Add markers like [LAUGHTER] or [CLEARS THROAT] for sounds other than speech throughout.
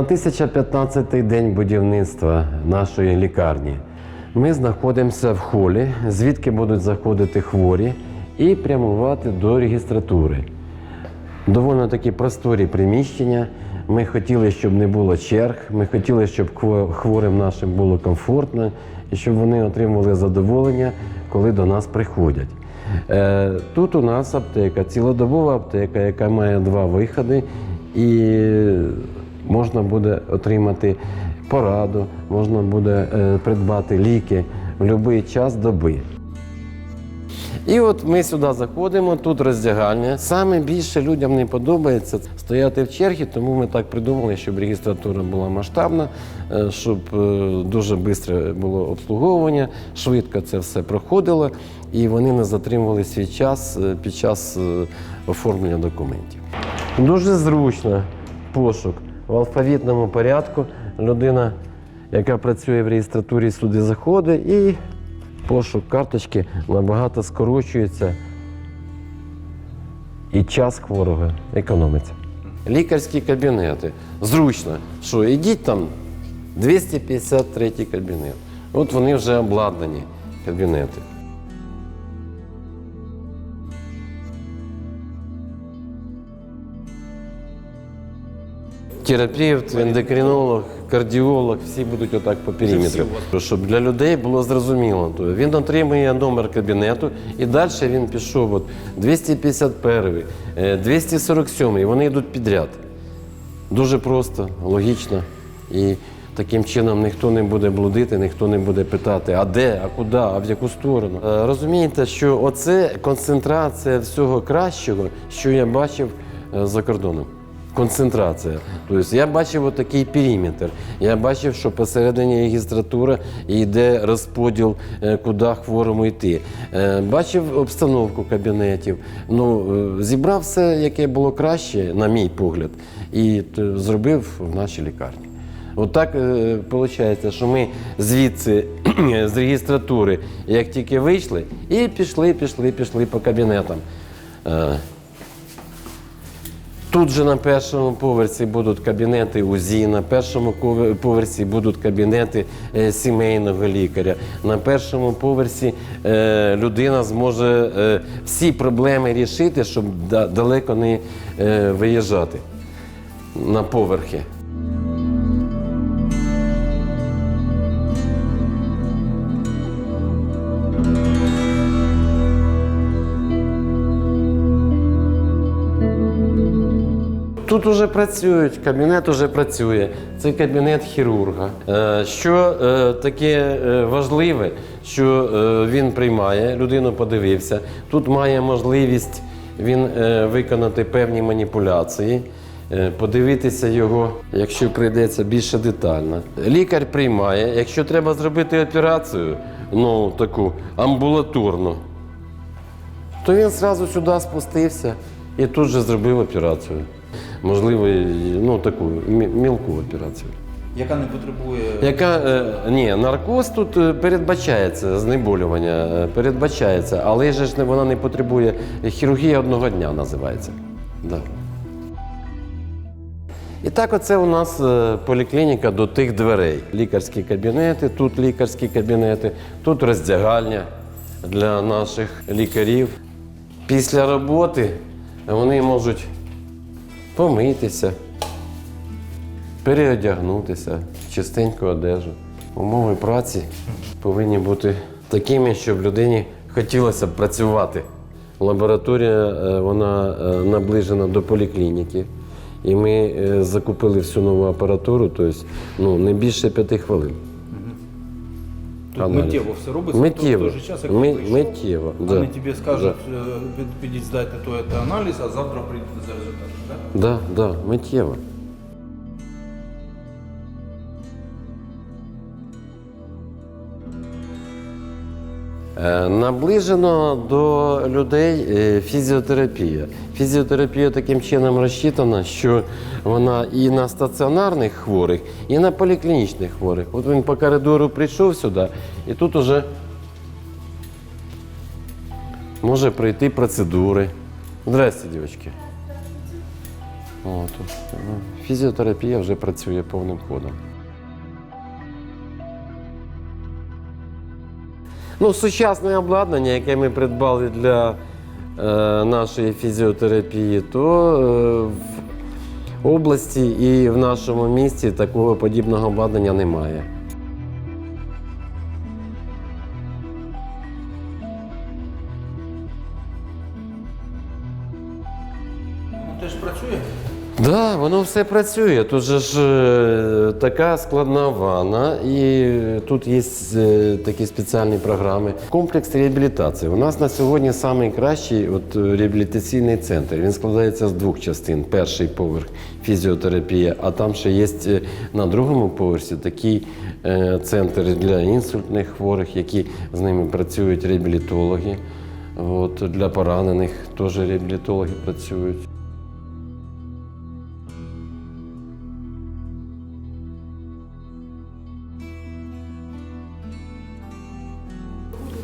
1015 день будівництва нашої лікарні. Ми знаходимося в холі, звідки будуть заходити хворі і прямувати до регістратури. Довольно такі просторі приміщення. Ми хотіли, щоб не було черг. Ми хотіли, щоб хворим нашим було комфортно і щоб вони отримували задоволення, коли до нас приходять. Е, Тут у нас аптека, цілодобова аптека, яка має два виходи, і можна буде отримати пораду, можна буде е, придбати ліки в будь-який час доби. І от ми сюди заходимо, тут роздягальня. Саме більше людям не подобається стояти в черзі, тому ми так придумали, щоб регістратура була масштабна, е, щоб е, дуже швидко було обслуговування, швидко це все проходило, і вони не затримували свій час під час оформлення документів. Дуже зручно пошук в алфавітному порядку. Людина, яка працює в реєстратурі, сюди заходить і пошук карточки набагато скорочується і час хворого економиться. Лікарські кабінети. Зручно, що ідіть там 253 кабінет. От вони вже обладнані кабінети. Терапевт, ендокринолог, кардіолог, всі будуть отак по периметру. Щоб для людей було зрозуміло. То Він отримує номер кабінету і далі він пішов. От 251, е, 247, вони йдуть підряд. Дуже просто, логічно. І таким чином ніхто не буде блудити, ніхто не буде питати, а де, а куди, а в яку сторону. Е, Розумієте, що оце концентрація всього кращого, що я бачив е, за кордоном. Концентрація. Тобто я бачив отакий периметр. Я бачив, що посередині регістратура йде розподіл, е, куди хворому йти. Е, Бачив обстановку кабінетів. Ну, е, зібрав все, яке було краще, на мій погляд, і зробив в нашій лікарні. От виходить, що ми звідси [CLEARS THROAT] з регістратури, як тільки вийшли, і пішли, пішли, пішли по кабінетам. Тут же на першому поверсі будуть кабінети УЗІ, на першому поверсі будуть кабінети е, сімейного лікаря. На першому поверсі е, людина зможе е, всі проблеми рішити, щоб далеко не виїжджати на поверхи. Тут уже працюють, кабінет уже працює. Це кабінет хірурга. Е, Що е, таке е, важливе, що він приймає, людину подивився. Тут має можливість він виконати певні маніпуляції, подивитися його, якщо прийдеться більше детально. Лікар приймає, якщо треба зробити операцію, ну таку амбулаторну, то він одразу сюди спустився і тут же зробив операцію. Можливо, ну таку мілку операцію. яка не потребує Яка е, ні, наркоз тут е, передбачається, знеболювання е, передбачається, але ж не- вона не потребує хірургія одного дня називається. Да. І так, оце у нас е, поліклініка до тих дверей. Лікарські кабінети, тут лікарські кабінети, тут роздягальня для наших лікарів. Після роботи вони можуть помитися, переодягнутися чистеньку одежу. Умови праці повинні бути такими, щоб людині хотілося б працювати. Лабораторія е, вона е, наближена до поліклініки. І ми е, закупили всю нову апаратуру, тобто ну, не більше п'яти хвилин. Тут аналіз. миттєво все робиться в той же час, як Ми- ти прийшов. миттєво, да. Вони тобі скажуть, е, під- підіть здайте то це аналіз, а завтра прийдете за результатом. Да? Да, да, миттєво. Е, Наближено до людей е, фізіотерапія. Фізіотерапія таким чином розчитана, що вона і на стаціонарних хворих, і на поліклінічних хворих. От він по коридору прийшов сюди, і тут уже може пройти процедури. Здрасте, дівчатки. От. Фізіотерапія вже працює повним ходом. Ну, сучасне обладнання, яке ми придбали для нашої фізіотерапії, то е, в області і в нашому місті такого подібного обладнання немає. Теж працює. Так, да, воно все працює. Тут же ж е, така складна ванна, і тут є е, такі спеціальні програми. Комплекс реабілітації. У нас на сьогодні найкращий от, реабілітаційний центр. Він складається з двох частин. Перший поверх фізіотерапія, а там ще є е, на другому поверсі такий центр для інсультних хворих, які з ними працюють реабілітологи. От, для поранених теж реабілітологи працюють.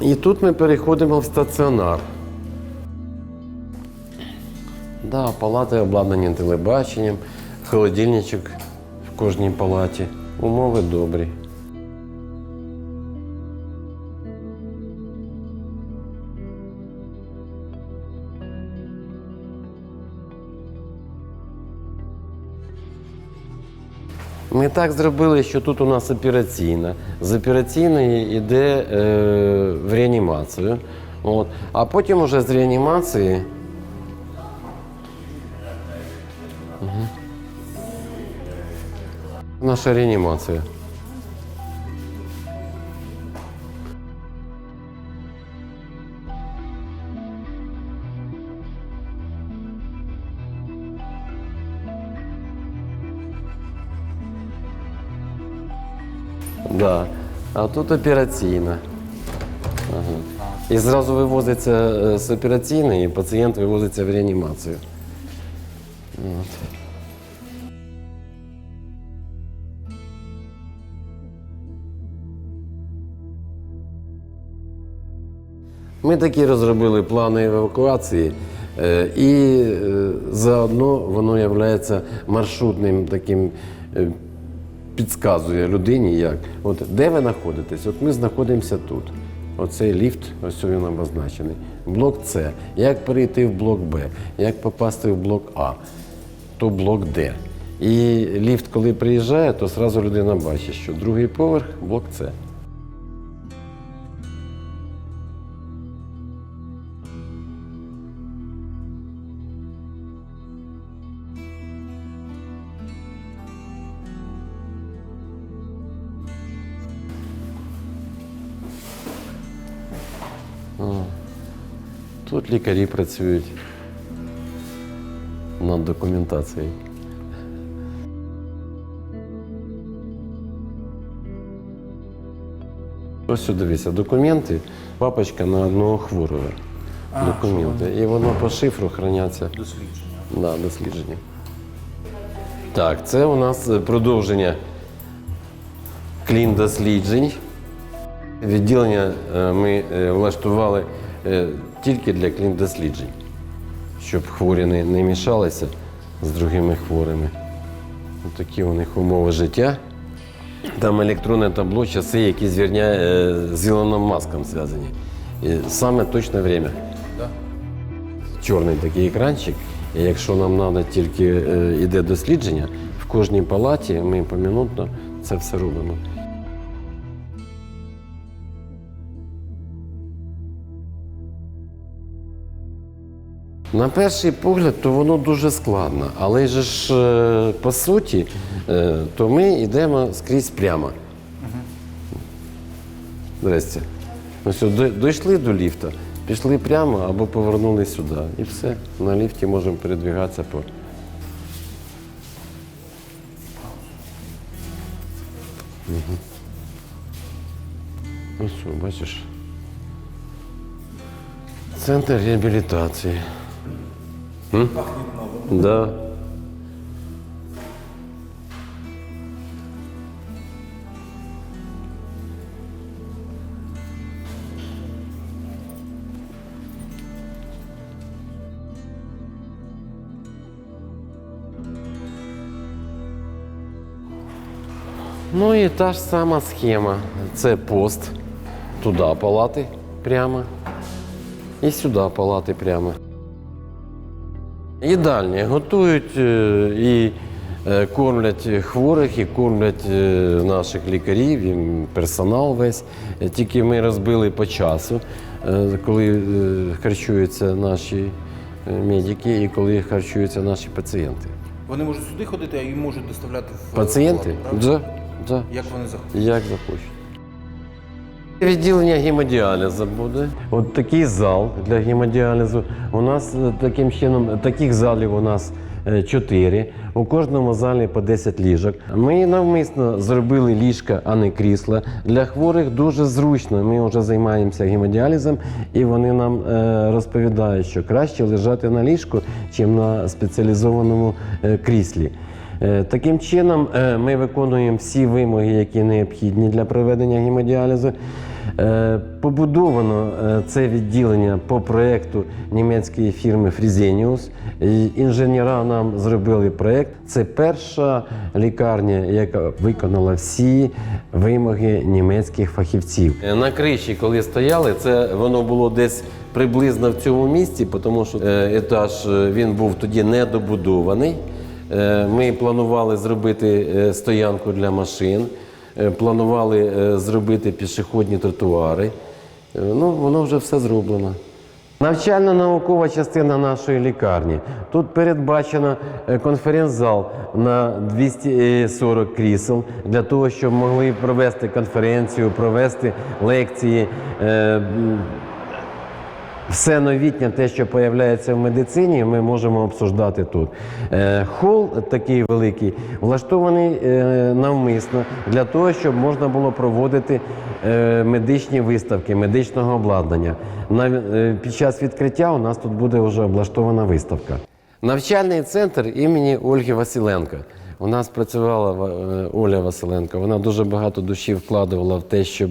І тут ми переходимо в стаціонар. Да, палати обладнані телебаченням, холодильничок в кожній палаті. Умови добрі. Ми так зробили, що тут у нас операційна. З операційної йде е, в реанімацію. От. А потім уже з реанімації. Угу. Наша реанімація. Да. А тут операційна. Ага. І зразу вивозиться е, з операційної, і пацієнт вивозиться в реанімацію. От. Ми такі розробили плани евакуації, е, і е, заодно воно є маршрутним таким, е, підказує людині, як. От де ви знаходитесь? От ми знаходимося тут. Оцей ліфт, ось він обозначений. Блок С. Як перейти в блок Б, як попасти в блок А, то блок Д. І ліфт, коли приїжджає, то одразу людина бачить, що другий поверх блок С. Тут лікарі працюють над документацією. Ось сюди дивіться, документи, папочка на одного хворого. документи. І воно по шифру храняться. Дослідження. Да, дослідження. Так, це у нас продовження клін-досліджень. Відділення е, ми е, влаштували тільки для клін-досліджень, щоб хворі не, не мішалися з другими хворими. Ось такі у них умови життя. Там електронне табло, часи, які з Вірня, е, з Ілоном Маском зв'язані. І саме точне время Да? чорний такий екранчик. І якщо нам треба тільки е, йде дослідження, в кожній палаті ми помінутно це все робимо. На перший погляд, то воно дуже складно, але ж е, по суті, е, то ми йдемо скрізь прямо. Здрасте. Ось от дійшли до ліфта, пішли прямо або повернули сюди. І все. На ліфті можемо передвигатися по. Угу. Ось, бачиш. Центр реабілітації. Пахнет много. Да. Ну і та ж сама схема. Це пост, туди палати прямо і сюди палати прямо. Їдальні готують е, і е, кормлять хворих, і кормлять е, наших лікарів, і персонал весь. Тільки ми розбили по часу, коли харчуються наші медики і коли харчуються наші пацієнти. Вони можуть сюди ходити, а їм можуть доставляти в Пацієнти? Да, да. Як вони заходять? Як захочуть. Відділення гемодіалізу буде. От такий зал для гемодіалізу. У нас е, таким чином, таких залів у нас е, чотири. У кожному залі по 10 ліжок. Ми навмисно зробили ліжка, а не крісла. Для хворих дуже зручно. Ми вже займаємося гемодіалізом, і вони нам е, розповідають, що краще лежати на ліжку, ніж на спеціалізованому кріслі. Таким чином, ми виконуємо всі вимоги, які необхідні для проведення гемодіалізу. Е, Побудовано е, це відділення по проєкту німецької фірми. І Інженера нам зробили проєкт. Це перша лікарня, яка виконала всі вимоги німецьких фахівців. Е, На криші, коли стояли, це воно було десь приблизно в цьому місці, тому що етаж він був тоді недобудований. Ми планували зробити стоянку для машин, планували е, зробити пішохідні тротуари. Е, Ну, воно вже все зроблено. Навчально-наукова частина нашої лікарні. Тут передбачено е, конференц-зал на 240 крісел для того, щоб могли провести конференцію, провести лекції. Все новітнє, те, що появляється в медицині, ми можемо обсуждати тут. Е, Хол такий великий влаштований е, навмисно для того, щоб можна було проводити е, медичні виставки, медичного обладнання. На, під час відкриття у нас тут буде вже облаштована виставка. Навчальний центр імені Ольги Василенко. У нас працювала е, Оля Василенко. Вона дуже багато душі вкладувала в те, щоб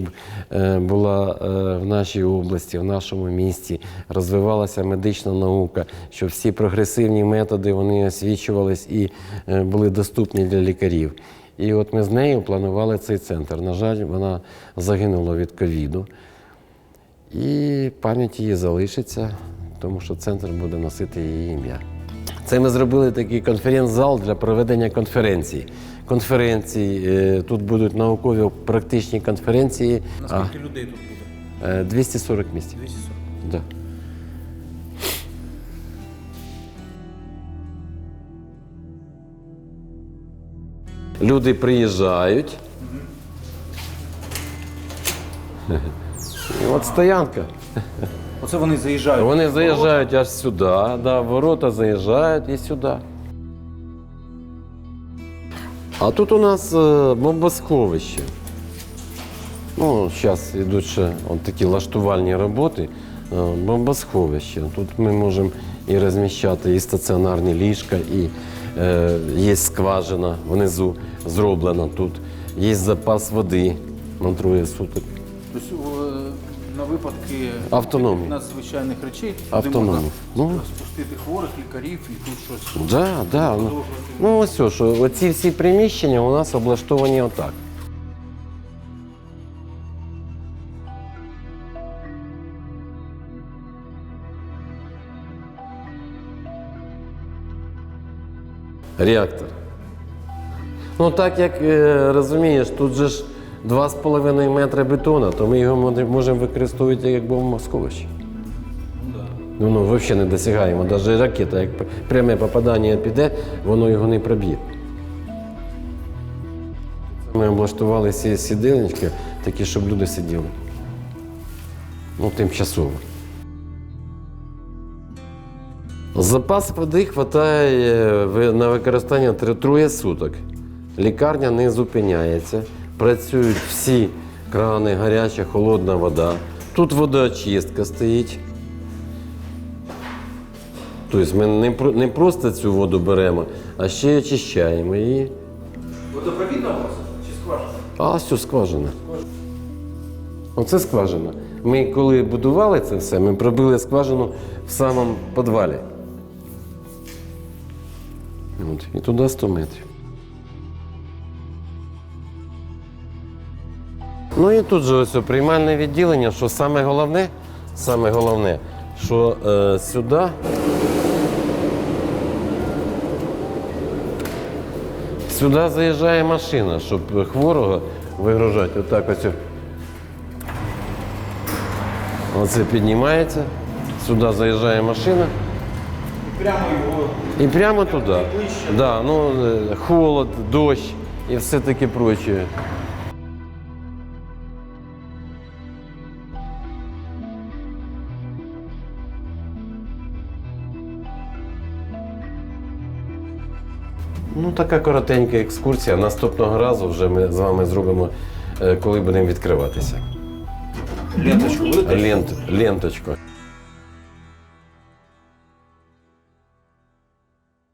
е, була е, в нашій області, в нашому місті, розвивалася медична наука, щоб всі прогресивні методи вони освічувались і були доступні для лікарів. І от ми з нею планували цей центр. На жаль, вона загинула від ковіду. І пам'ять її залишиться, тому що центр буде носити її ім'я. Це ми зробили такий конференц-зал для проведення конференцій. Конференцій, е, тут будуть наукові практичні конференції. А, Наскільки людей тут буде? е, 240 місць. 240. Да. Люди приїжджають. І от стоянка. Оце вони заїжджають. Вони заїжджають аж сюди, да, ворота заїжджають і сюди. А тут у нас е, бомбосховище. Ну, зараз йдуть ще от такі лаштувальні роботи. Е, Бомбосховище. Тут ми можемо і розміщати і стаціонарні ліжка, і е, є скважина внизу зроблена тут. Є запас води на троє суток. Тобто, випадки Автономії. надзвичайних речей, де Автономії. можна Ну. спустити хворих, лікарів і тут щось. Да, да. Ну, ну ось о, що оці всі приміщення у нас облаштовані отак. Реактор. Ну так як е, розумієш, тут же ж 2,5 метри бетона, то ми його можемо використовувати як бомбосховище. Ну, ну взагалі не досягаємо. Навіть ракета, як пряме попадання піде, воно його не проб'є. Ми облаштували ці сідельнички, такі, щоб люди сиділи. Ну, тимчасово. Запас води вистачає на використання троє суток. Лікарня не зупиняється. Працюють всі крани, гаряча, холодна вода. Тут водоочистка стоїть. Тобто ми не, просто цю воду беремо, а ще й очищаємо її. Водопровідна у чи скважина? А цю скважина. Оце скважина. Ми коли будували це все, ми пробили скважину в самому підвалі. От, і туди 100 метрів. Ну і тут же ось приймальне відділення, що саме головне, саме головне, що е, сюди. Сюди заїжджає машина, щоб хворого вигружати. Отак ось. Оце піднімається, сюди заїжджає машина. Прямо його І прямо туди. Да, ну, е, холод, дощ і все таке прочее. Ну, така коротенька екскурсія. Наступного разу вже ми з вами зробимо, е, коли будемо відкриватися. ленточку. Лент, ленточку.